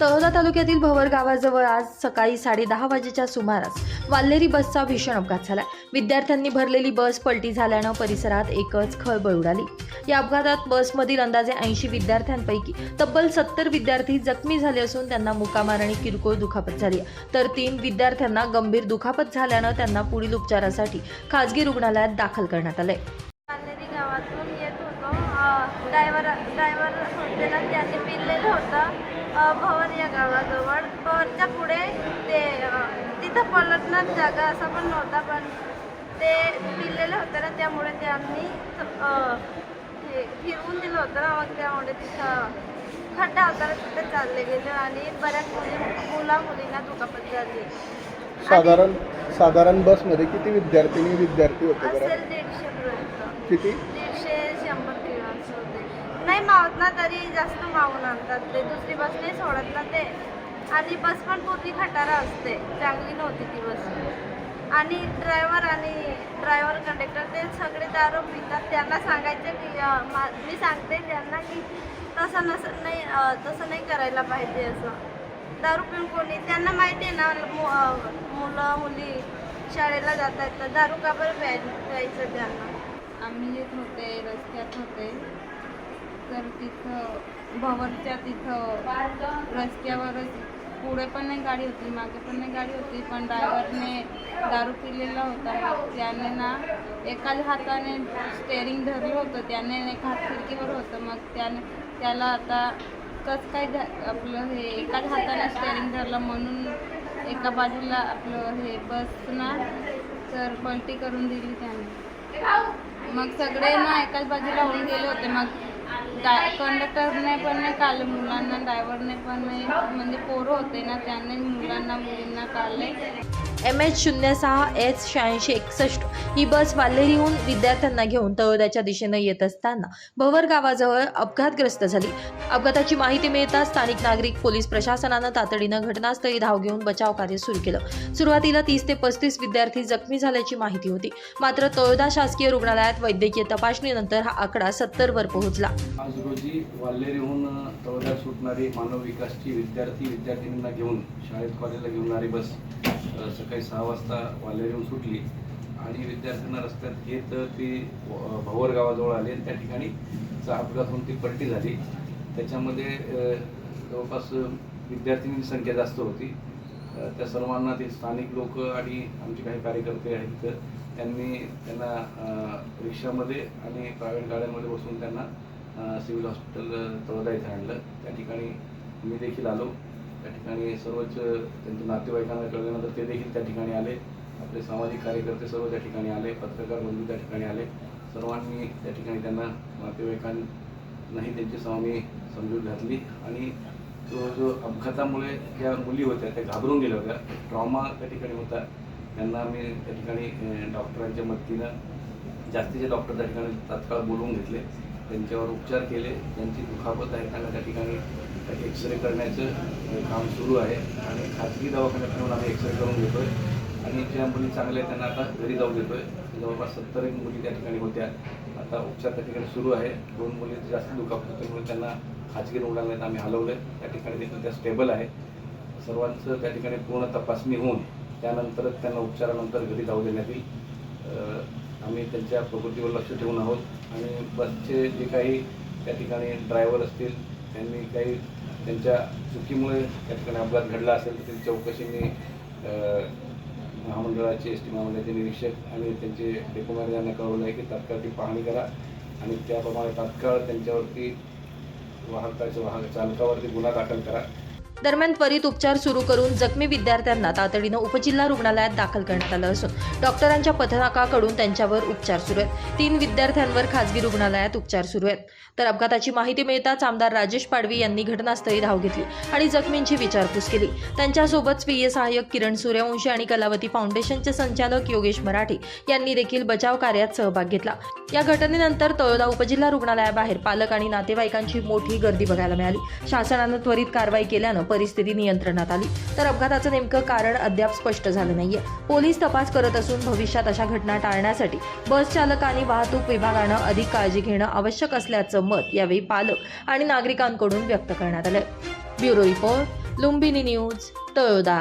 तळोदा तालुक्यातील भवर गावाजवळ आज सकाळी साडेदहा वाजेच्या सुमारास वाल्हेरी बसचा भीषण अपघात झाला. विद्यार्थ्यांनी भरलेली बस पलटी झाल्यानं परिसरात एकच खळबळ उडाली. या अपघातात बसमधील अंदाजे ऐंशी विद्यार्थ्यांपैकी तब्बल सत्तर विद्यार्थी जखमी झाले असून त्यांना मुकामार आणि किरकोळ दुखापत झाली तर तीन विद्यार्थ्यांना गंभीर दुखापत झाल्यानं त्यांना पुढील उपचारासाठी खासगी रुग्णालयात दाखल करण्यात आले गावातून येत होतो. ड्रायव्हर ड्रायव्हर होते ना त्यांनी पिलेलं होतं. भवर या गावाजवळ. भवरच्या पुढे ते तिथं पलटणार जागा असा पण नव्हता पण ते पिलेलं होतं ना त्यामुळे त्यांनी अ, हे फिरवून दिलं होतं ना मग त्यामुळे तिथं खड्डा होता तिथं चालले गेले आणि बऱ्याच मुली मुला मुलींना दुखापत झाली साधारण साधारण बसमध्ये किती विद्यार्थिनी विद्यार्थी होते असेल दीडशे पर्यंत. किती दीडशे शंभर किलो असं होते नाही मावत ना तरी जास्त मावून आणतात. ते दुसरी बस नाही सोडत ना ते. आणि बस पण पूर्वी खटारा असते. चांगली नव्हती ती बस. आणि ड्रायव्हर आणि ड्रायव्हर कंडक्टर ते सगळे दारू पितात. त्यांना सांगायचे की मा- मी सांगते त्यांना की तसं नसं नाही तसं नाही करायला पाहिजे असं. दारू पिऊन कोणी त्यांना माहिती आहे ना मु- मुलं मुली शाळेला जात आहेत तर दारू का बरं प्यायचं त्यांना? आम्ही येत होते रस्त्यात होते तर तिथं भवरच्या तिथं रस्त्यावरच पुढे पण नाही गाडी होती मागे पण नाही गाडी होती पण ड्रायव्हरने दारू पिलेला होता. मग त्याने ना एकाच हाताने स्टेअरिंग धरलं होतं त्याने एक हात खिडकीवर होतं. मग त्याने त्याला आता कसं काय झा- आपलं हे एकाच हाताने स्टेअरिंग धरलं म्हणून एका बाजूला आपलं हे बस ना तर पलटी करून दिली त्याने. मग सगळे ना एकाच बाजूला होऊन गेले होते. मग कंडक्टरने पण नाही काढले मुलांना ड्रायव्हरने पण नाही म्हणजे पोरं होते ना त्याने मुलांना मुलींना काढले. एम एच शून्य सहा एच शहाऐंशी एकसष्ट ही बस वाल्हेरीहून विद्यार्थ्यांना घेऊन तळोद्याच्या दिशेनं येत असताना भवर गावाजवळ अपघातग्रस्त झाली. अपघाताची माहिती मिळताच स्थानिक नागरिक पोलीस प्रशासनानं तातडीनं घटनास्थळी धाव घेऊन बचाव कार्य सुरू केलं. सुरुवातीला तीस ते पस्तीस विद्यार्थी जखमी झाल्याची माहिती होती. मात्र तळोदा शासकीय रुग्णालयात वैद्यकीय तपासणीनंतर हा आकडा सत्तर वर पोहोचला. आज रोजी वाल्हेरीहून तळोद्यात सुटणारी मानव विकासची विद्यार्थी विद्यार्थिनींना घेऊन शाळेत कॉलेजला घेऊन बस सकाळी सहा वाजता वाल्हेरीहून सुटली आणि विद्यार्थ्यांना रस्त्यात घेत ती व- भवर गावाजवळ आली आणि त्या ठिकाणी चा अपघात होऊन ती पलटी झाली. त्याच्यामध्ये जवळपास विद्यार्थिनींची संख्या जास्त होती. त्या सर्वांना ते स्थानिक लोक आणि आमचे काही कार्यकर्ते आहेत त्यांनी त्यांना रिक्षामध्ये आणि प्रायव्हेट गाड्यांमध्ये बसून त्यांना सिव्हिल हॉस्पिटल तळोदा इथे आणलं. त्या ठिकाणी मी देखील आलो. त्या ठिकाणी सर्वच त्यांच्या नातेवाईकांना कळल्यानंतर ते देखील त्या ठिकाणी आले. आपले सामाजिक कार्यकर्ते सर्व त्या ठिकाणी आले. पत्रकार बंधू त्या ठिकाणी आले. सर्वांनी त्या ठिकाणी त्यांना नातेवाईकांनाही त्यांची स्वामी समजूत घातली आणि तो जो अपघातामुळे ज्या मुली होत्या त्या घाबरून गेल्या होत्या ट्रॉमा त्या ठिकाणी होता. त्यांना आम्ही त्या ठिकाणी डॉक्टरांच्या मदतीनं जास्तीचे डॉक्टर त्या ठिकाणी तात्काळ बोलवून घेतले. त्यांच्यावर उपचार केले. त्यांची दुखापत आहे त्यांना त्या ठिकाणी एक्सरे करण्याचं काम सुरू आहे. आणि खाजगी दवाखान्यात ठेवून आम्ही एक्सरे करून घेतोय. आणि ज्या मुली चांगल्या आहेत त्यांना आता घरी जाऊ देतो आहे जवळपास सत्तर एक मुली त्या ठिकाणी होत्या. आता उपचार त्या ठिकाणी सुरू आहे. दोन मुली जास्त दुखापत त्यामुळे त्यांना खाजगी रुग्णालयात आम्ही हलवलं त्या ठिकाणी देखील त्या स्टेबल आहे. सर्वांचं त्या ठिकाणी पूर्ण तपासणी होऊन त्यानंतरच त्यांना उपचारानंतर घरी जाऊ देण्यात येईल. आम्ही त्यांच्या प्रकृतीवर लक्ष ठेवून आहोत. आणि बसचे जे काही त्या ठिकाणी ड्रायव्हर असतील त्यांनी काही त्यांच्या चुकीमुळे त्या ठिकाणी अपघात घडला असेल तर त्यांची चौकशी मी महामंडळाचे एस टी महामंडळाचे निरीक्षक आणि त्यांचे डेपो यांना कळवलं आहे की तात्काळ ती पाहणी करा आणि त्याप्रमाणे तात्काळ त्यांच्यावरती वाहकाच्या वाहक चालकावरती गुन्हा दाखल करा. दरम्यान त्वरित उपचार सुरू करून जखमी विद्यार्थ्यांना तातडीनं उपजिल्हा रुग्णालयात दाखल करण्यात आलं असून डॉक्टरांच्या पथकाकडून त्यांच्यावर उपचार सुरू आहेत. तीन विद्यार्थ्यांवर खासगी रुग्णालयात उपचार सुरू आहेत. तर अपघाताची माहिती मिळताच आमदार राजेश पाडवी यांनी घटनास्थळी धाव घेतली आणि जखमींची विचारपूस केली. त्यांच्यासोबत स्वीय सहाय्यक किरण सूर्यवंशी आणि कलावती फाउंडेशनचे संचालक योगेश मराठे यांनी देखील बचाव कार्यात सहभाग घेतला. या घटनेनंतर तळोदा उपजिल्हा रुग्णालयाबाहेर पालक आणि नातेवाईकांची मोठी गर्दी बघायला मिळाली. शासनानं त्वरित कारवाई केल्यानं परिस्थिती नियंत्रणात आली. तर अपघाताचं नेमकं कारण अद्याप स्पष्ट झालं नाहीये. पोलीस तपास करत असून भविष्यात अशा घटना टाळण्यासाठी बस चालक आणि वाहतूक विभागानं अधिक काळजी घेणं आवश्यक असल्याचं मत यावेळी पालक आणि नागरिकांकडून व्यक्त करण्यात आलं bureau report Lumbini news Taloda.